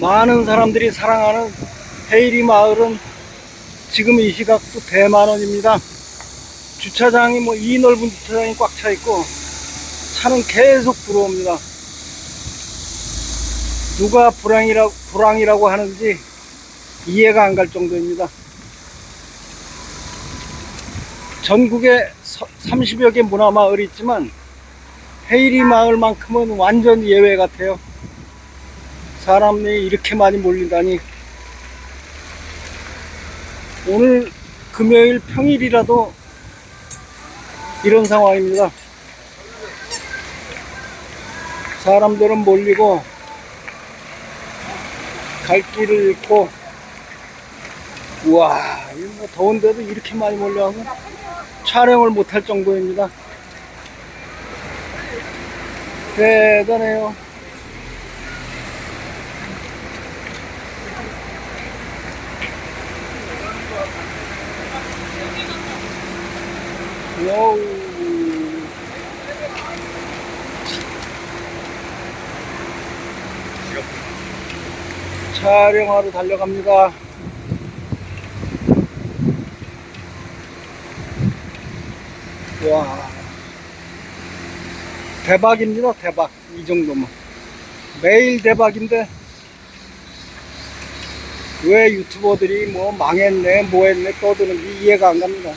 많은 사람들이 사랑하는 헤이리 마을은 지금 이 시각도 대만원입니다. 주차장이 뭐 이 넓은 주차장이 꽉 차 있고 차는 계속 들어옵니다. 누가 불황이라, 불황이라고 하는지 이해가 안 갈 정도입니다. 전국에 30여 개 문화마을이 있지만 헤이리 마을만큼은 완전 예외 같아요. 사람이 이렇게 많이 몰린다니. 오늘 금요일 평일이라도 이런 상황입니다. 사람들은 몰리고 갈 길을 잃고 우와 이거 뭐 더운데도 이렇게 많이 몰려가고 촬영을 못할 정도입니다. 대단해요. 와우. 촬영하러 달려갑니다. 와. 대박입니다, 대박. 이 정도면. 매일 대박인데, 왜 유튜버들이 뭐 망했네, 뭐 했네 떠드는지 이해가 안 갑니다.